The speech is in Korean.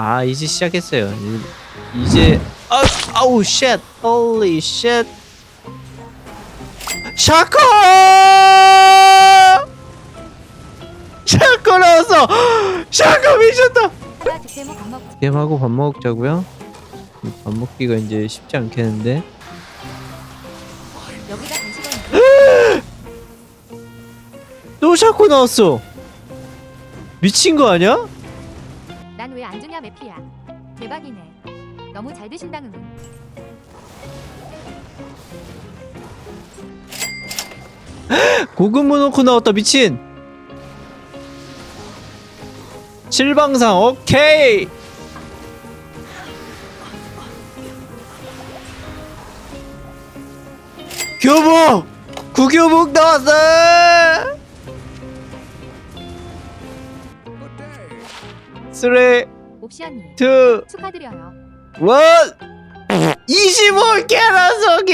아 이제 시작했어요. 이- 이제 아 아우 쉣 홀리 쉣 샤코 샤코 나왔어 샤코 미쳤다 밥 먹. 게임하고 밥 먹자고요 이밥 먹기가 이제 쉽지 않겠는데. 또 샤코 나왔어 미친 거 아니야? 난왜 안 주냐 매피야. 대박이네. 너무 잘 드신다는. 고급 모노코 나왔다 미친 칠방상 오케이 교복 구교복 나왔어 쓰리 옵션이. 투 축하드려요. 원 25개나 속이